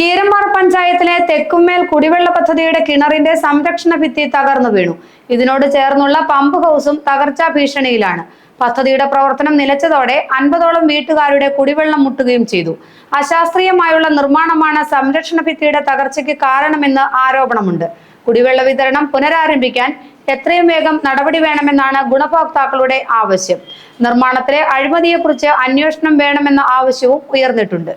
കീരമ്പാറ പഞ്ചായത്തിലെ തെക്കുമേൽ കുടിവെള്ള പദ്ധതിയുടെ കിണറിന്റെ സംരക്ഷണ ഭിത്തി തകർന്നു വീണു. ഇതിനോട് ചേർന്നുള്ള പമ്പ് ഹൗസും തകർച്ചാ ഭീഷണിയിലാണ്. പദ്ധതിയുടെ പ്രവർത്തനം നിലച്ചതോടെ അൻപതോളം വീട്ടുകാരുടെ കുടിവെള്ളം മുട്ടുകയും ചെയ്തു. അശാസ്ത്രീയമായുള്ള നിർമ്മാണമാണ് സംരക്ഷണ ഭിത്തിയുടെ തകർച്ചയ്ക്ക് കാരണമെന്ന് ആരോപണമുണ്ട്. കുടിവെള്ള വിതരണം പുനരാരംഭിക്കാൻ എത്രയും വേഗം നടപടി വേണമെന്നാണ് ഗുണഭോക്താക്കളുടെ ആവശ്യം. നിർമ്മാണത്തിലെ അഴിമതിയെക്കുറിച്ച് അന്വേഷണം വേണമെന്ന ആവശ്യവും ഉയർന്നിട്ടുണ്ട്.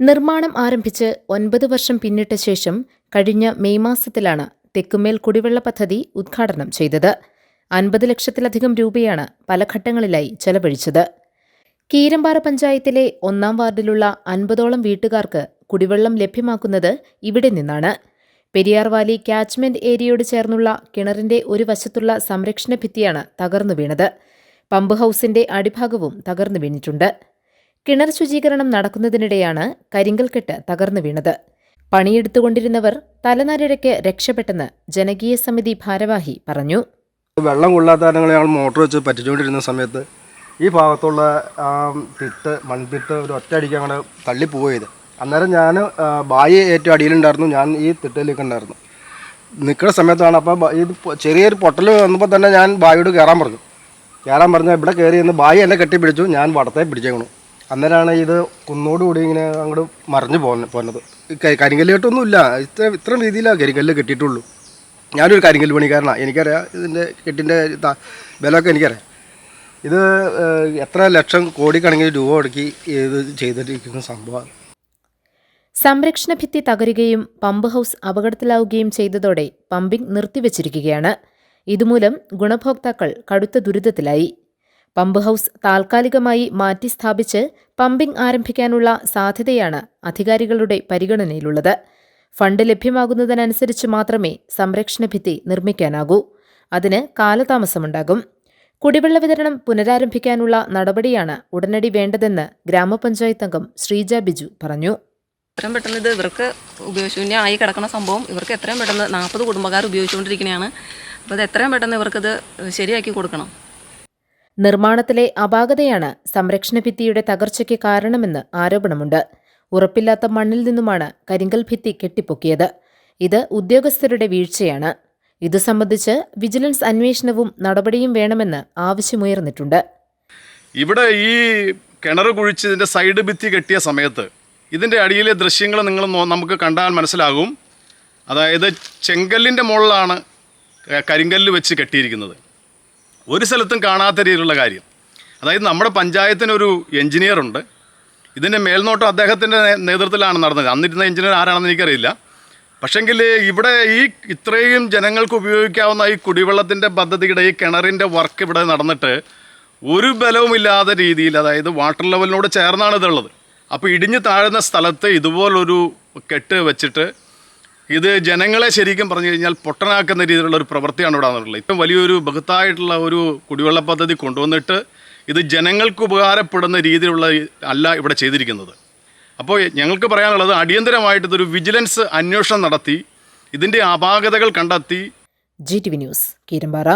നിർമ്മാണം ആരംഭിച്ച് ഒൻപത് വർഷം പിന്നിട്ട ശേഷം കഴിഞ്ഞ മെയ് മാസത്തിലാണ് തെക്കുമേൽ കുടിവെള്ള പദ്ധതി ഉദ്ഘാടനം ചെയ്തത്. അൻപത് ലക്ഷത്തിലധികം രൂപയാണ് പല ഘട്ടങ്ങളിലായി ചെലവഴിച്ചത്. കീരമ്പാറ പഞ്ചായത്തിലെ ഒന്നാം വാർഡിലുള്ള അൻപതോളം വീട്ടുകാർക്ക് കുടിവെള്ളം ലഭ്യമാക്കുന്നത് ഇവിടെ നിന്നാണ്. പെരിയാർ വാലി ക്യാച്ച്മെന്റ് ഏരിയയോട് ചേർന്നുള്ള കിണറിന്റെ ഒരു വശത്തുള്ള സംരക്ഷണ ഭിത്തിയാണ് തകർന്നു വീണത്. പമ്പ് ഹൌസിന്റെ അടിഭാഗവും തകർന്നു വീണിട്ടുണ്ട്. കിണർ ശുചീകരണം നടക്കുന്നതിനിടെയാണ് കരിങ്കൽക്കെട്ട് തകർന്നു വീണത്. പണിയെടുത്തുകൊണ്ടിരുന്നവർ തലനാരിഴയ്ക്ക് രക്ഷപ്പെട്ടെന്ന് ജനകീയ സമിതി ഭാരവാഹി പറഞ്ഞു. വെള്ളം കൊള്ളാത്ത കാരണങ്ങൾ ഞങ്ങൾ മോട്ടർ വെച്ച് പറ്റിച്ചുകൊണ്ടിരുന്ന സമയത്ത് ഈ ഭാഗത്തുള്ള തിട്ട് മൺതിട്ട് ഒരു ഒറ്റയടിക്ക് അങ്ങനെ തള്ളിപ്പോയത് അന്നേരം ഞാൻ ബായി ഏറ്റവും അടിയിലുണ്ടായിരുന്നു. ഞാൻ ഈ തിട്ടയിലേക്ക് ഉണ്ടായിരുന്നു. നിൽക്കുന്ന സമയത്താണ് അപ്പോൾ ഇത് ചെറിയൊരു പൊട്ടൽ വന്നപ്പോൾ തന്നെ ഞാൻ ബായിയോട് കയറാൻ പറഞ്ഞു. കയറാൻ പറഞ്ഞാൽ ഇവിടെ കയറി എന്ന് ബായി എന്നെ കെട്ടിപ്പിടിച്ചു. ഞാൻ വടത്തെ പിടിച്ചേക്കണു. അന്നേരമാണ് ഇത് കുന്നോടുകൂടി ഇങ്ങനെ അങ്ങോട്ട് മറിഞ്ഞു പോന്നെ പോന്നത്. കരിങ്കല്ലോട്ടൊന്നും ഇല്ല ഇത്ര ഇത്രയും രീതിയിലാണ് കരിങ്കല്ല് കെട്ടിയിട്ടുള്ളൂ. ഞാനൊരു കരിങ്കല്ല് പണിക്കാരനാണ് എനിക്കറിയാം ഇതിന്റെ കെട്ടിന്റെ ബലമൊക്കെ എനിക്കറിയാം. ഇത് എത്ര ലക്ഷം കോടിക്കണക്കിന് രൂപ മുടക്കി ഇത് ചെയ്തിട്ടിരിക്കുന്ന സംഭവമാണ്. സംരക്ഷണ ഭിത്തി തകരുകയും പമ്പ് ഹൗസ് അപകടത്തിലാവുകയും ചെയ്തതോടെ പമ്പിംഗ് നിർത്തിവച്ചിരിക്കുകയാണ്. ഇതുമൂലം ഗുണഭോക്താക്കൾ കടുത്ത ദുരിതത്തിലായി. പമ്പ് ഹൌസ് താൽക്കാലികമായി മാറ്റി സ്ഥാപിച്ച് പമ്പിംഗ് ആരംഭിക്കാനുള്ള സാധ്യതയാണ് അധികാരികളുടെ പരിഗണനയിലുള്ളത്. ഫണ്ട് ലഭ്യമാകുന്നതിനനുസരിച്ച് മാത്രമേ സംരക്ഷണ ഭിത്തി നിർമ്മിക്കാനാകൂ. അതിന് കാലതാമസമുണ്ടാകും. കുടിവെള്ള വിതരണം പുനരാരംഭിക്കാനുള്ള നടപടിയാണ് ഉടനടി വേണ്ടതെന്ന് ഗ്രാമപഞ്ചായത്ത് അംഗം ശ്രീജ ബിജു പറഞ്ഞു. എത്രയും പെട്ടെന്ന് ഇത് ഇവർക്ക് ഉപയോഗശൂന്യമായി കിടക്കുന്ന സംഭവം ഇവർക്ക് എത്രയും പെട്ടെന്ന് നാൽപ്പത് കുടുംബക്കാർ ഉപയോഗിച്ചുകൊണ്ടിരിക്കുന്നതാണ് അപ്പോൾ ഇത് എത്രയും പെട്ടെന്ന് ഇവർക്കത് ശരിയാക്കി കൊടുക്കണം. നിർമ്മാണത്തിലെ അപാകതയാണ് സംരക്ഷണ ഭിത്തിയുടെ തകർച്ചയ്ക്ക് കാരണമെന്ന് ആരോപണമുണ്ട്. ഉറപ്പില്ലാത്ത മണ്ണിൽ നിന്നുമാണ് കരിങ്കൽ ഭിത്തി കെട്ടിപ്പൊക്കിയത്. ഇത് ഉദ്യോഗസ്ഥരുടെ വീഴ്ചയാണ്. ഇതു സംബന്ധിച്ച് വിജിലൻസ് അന്വേഷണവും നടപടിയും വേണമെന്ന് ആവശ്യമുയർന്നിട്ടുണ്ട്. ഇവിടെ ഈ കിണർ കുഴിച്ച് ഇതിന്റെ സൈഡ് ഭിത്തി കെട്ടിയ സമയത്ത് ഇതിന്റെ അടിയിലെ ദൃശ്യങ്ങൾ നിങ്ങൾ നമുക്ക് കണ്ടാൽ മനസ്സിലാകും. അതായത് ചെങ്കല്ലിന്റെ മുകളിലാണ് കരിങ്കല്ല് വെച്ച് കെട്ടിയിരിക്കുന്നത്. ഒരു സ്ഥലത്തും കാണാത്ത രീതിയിലുള്ള കാര്യം. അതായത് നമ്മുടെ പഞ്ചായത്തിനൊരു എഞ്ചിനീയർ ഉണ്ട്. ഇതിന്റെ മേൽനോട്ടം അദ്ദേഹത്തിന്റെ നേതൃത്വത്തിലാണ് നടന്നത്. അന്നിരുന്ന എഞ്ചിനീയർ ആരാണെന്ന് എനിക്കറിയില്ല. പക്ഷെങ്കിൽ ഇവിടെ ഈ ഇത്രയും ജനങ്ങൾക്ക് ഉപയോഗിക്കാവുന്ന ഈ കുടിവെള്ളത്തിന്റെ പദ്ധതിയുടെ ഈ കിണറിന്റെ വർക്ക് ഇവിടെ നടന്നിട്ട് ഒരു ബലവുമില്ലാത്ത രീതിയിൽ അതായത് വാട്ടർ ലെവലിനോട് ചേർന്നാണ് ഇതുള്ളത് അപ്പോൾ ഇടിഞ്ഞു താഴുന്ന സ്ഥലത്ത് ഇതുപോലൊരു കെട്ട് വെച്ചിട്ട് ഇത് ജനങ്ങളെ ശരിക്കും പറഞ്ഞു കഴിഞ്ഞാൽ പൊട്ടനാക്കുന്ന രീതിയിലുള്ള ഒരു പ്രവൃത്തിയാണ് ഇവിടെ നടന്നിട്ടുള്ളത്. ഇപ്പം വലിയൊരു ബഹുത്തായിട്ടുള്ള ഒരു കുടിവെള്ള പദ്ധതി കൊണ്ടുവന്നിട്ട് ഇത് ജനങ്ങൾക്ക് ഉപകാരപ്പെടുന്ന രീതിയിലുള്ള അല്ല ഇവിടെ ചെയ്തിരിക്കുന്നത്. അപ്പോൾ ഞങ്ങൾക്ക് പറയാനുള്ളത് അടിയന്തരമായിട്ട് ഇതൊരു വിജിലൻസ് അന്വേഷണം നടത്തി ഇതിന്റെ അപാകതകൾ കണ്ടെത്തി. G T V news Keerampara.